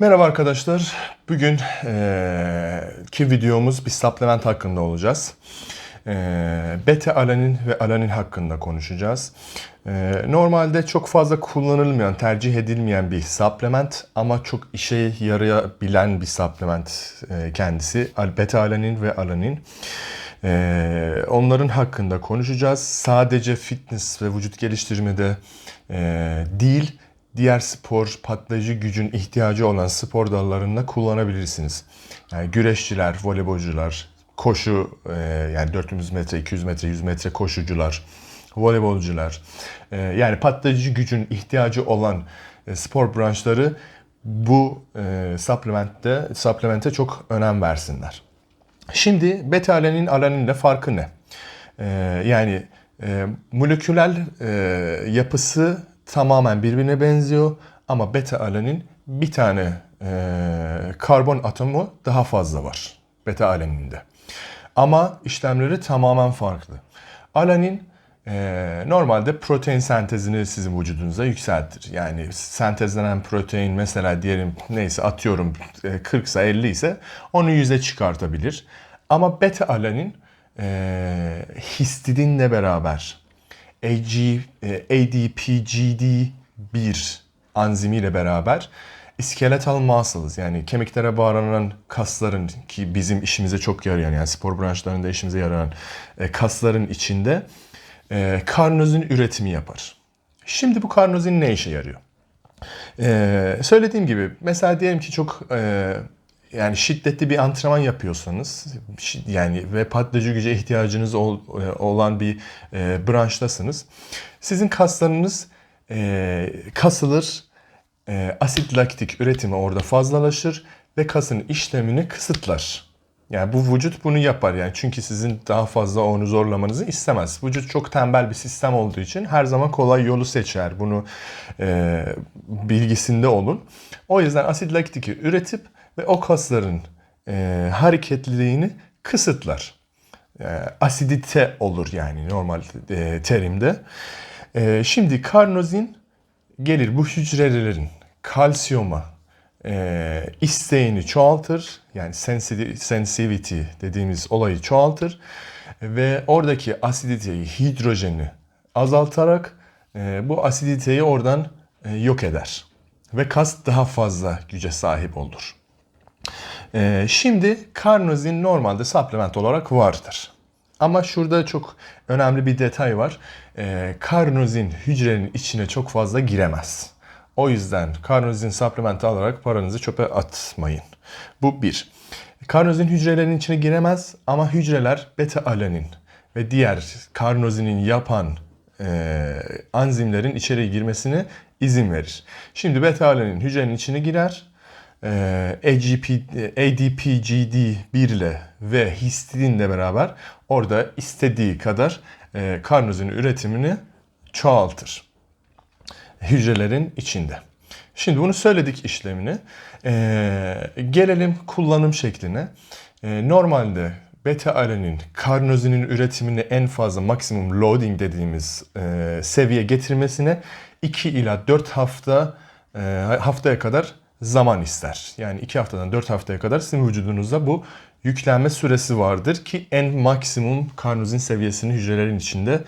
Merhaba arkadaşlar. Bugün ki videomuz bir supplement hakkında olacağız. Beta alanin ve alanin hakkında konuşacağız. Normalde çok fazla kullanılmayan, tercih edilmeyen bir supplement ama çok işe yarayabilen bir supplement kendisi. Beta alanin ve alanin. Onların hakkında konuşacağız. Sadece fitness ve vücut geliştirmede değil, diğer spor patlayıcı gücün ihtiyacı olan spor dallarında kullanabilirsiniz. Yani güreşçiler, voleybolcular, koşu e, yani 400 metre, 200 metre, 100 metre koşucular, voleybolcular. e, yani patlayıcı gücün ihtiyacı olan e, spor branşları bu e, supplementte, supplemente çok önem versinler. Şimdi beta alanin alaninle farkı ne? Ee, yani e, moleküler e, yapısı tamamen birbirine benziyor ama beta alanin bir tane e, karbon atomu daha fazla var beta alaninde. Ama işlemleri tamamen farklı. Alanin e, normalde protein sentezini sizin vücudunuza yükseltir. Yani sentezlenen protein mesela diyelim neyse atıyorum e, 40 ise 50 ise onu 100'e çıkartabilir. Ama beta alanin e, histidinle beraber AG, e, ADPGD1 enzimiyle beraber skeletal muscles yani kemiklere bağlanan kasların ki bizim işimize çok yarayan yani spor branşlarında işimize yarayan e, kasların içinde e, karnozin üretimi yapar. Şimdi bu karnozin ne işe yarıyor? Ee, söylediğim gibi mesela diyelim ki çok e, yani şiddetli bir antrenman yapıyorsanız yani ve patlayıcı güce ihtiyacınız e, olan bir e, branştasınız. Sizin kaslarınız e, kasılır, e, asit laktik üretimi orada fazlalaşır ve kasın işlemini kısıtlar. Yani bu vücut bunu yapar yani çünkü sizin daha fazla onu zorlamanızı istemez. Vücut çok tembel bir sistem olduğu için her zaman kolay yolu seçer. Bunu e, bilgisinde olun. O yüzden asit laktiki üretip ve o kasların e, hareketliliğini kısıtlar. E, asidite olur yani normal e, terimde. E, şimdi karnozin gelir bu hücrelerin kalsiyuma e, isteğini çoğaltır. Yani sensitivity, dediğimiz olayı çoğaltır. Ve oradaki asiditeyi, hidrojeni azaltarak e, bu asiditeyi oradan e, yok eder. Ve kas daha fazla güce sahip olur. Ee, şimdi karnozin normalde supplement olarak vardır. Ama şurada çok önemli bir detay var. Ee, karnozin hücrenin içine çok fazla giremez. O yüzden karnozin supplement alarak paranızı çöpe atmayın. Bu bir. Karnozin hücrelerin içine giremez ama hücreler beta alanin ve diğer karnozinin yapan e, enzimlerin içeri girmesine izin verir. Şimdi beta alanin hücrenin içine girer e, AGP, ADPGD1 ile ve histidinle beraber orada istediği kadar e, karnozin üretimini çoğaltır hücrelerin içinde. Şimdi bunu söyledik işlemini. E, gelelim kullanım şekline. E, normalde beta alanin karnozinin üretimini en fazla maksimum loading dediğimiz e, seviye getirmesine 2 ila 4 hafta e, haftaya kadar zaman ister. Yani 2 haftadan 4 haftaya kadar sizin vücudunuzda bu yüklenme süresi vardır ki en maksimum karnozin seviyesini hücrelerin içinde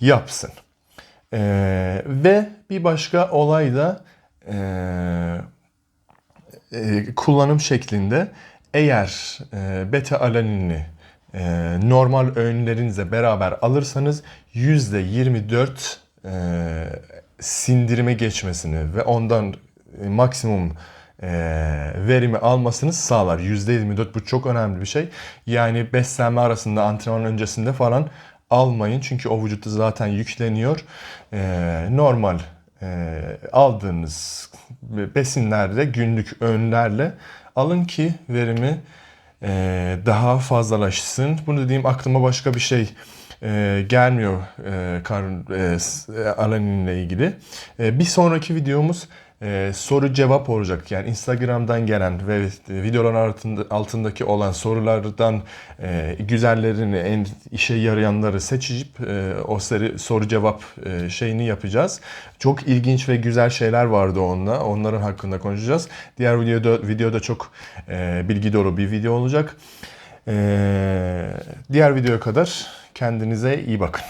yapsın. Ee, ve bir başka olay da e, e, kullanım şeklinde eğer e, beta alanini e, normal öğünlerinizle beraber alırsanız %24 e, sindirime geçmesini ve ondan e, maksimum e, verimi almasını sağlar. %24 bu çok önemli bir şey. Yani beslenme arasında antrenman öncesinde falan almayın. Çünkü o vücutta zaten yükleniyor. E, normal e, aldığınız besinlerle günlük öğünlerle alın ki verimi e, daha fazlalaşsın. Bunu dediğim aklıma başka bir şey e, gelmiyor e, karın e, e, alaninle ilgili. E, bir sonraki videomuz e, soru cevap olacak. Yani Instagram'dan gelen ve videoların altında, altındaki olan sorulardan e, güzellerini, en işe yarayanları seçip e, o seri, soru cevap e, şeyini yapacağız. Çok ilginç ve güzel şeyler vardı onunla. Onların hakkında konuşacağız. Diğer videoda videoda çok e, bilgi dolu bir video olacak. E, diğer videoya kadar kendinize iyi bakın.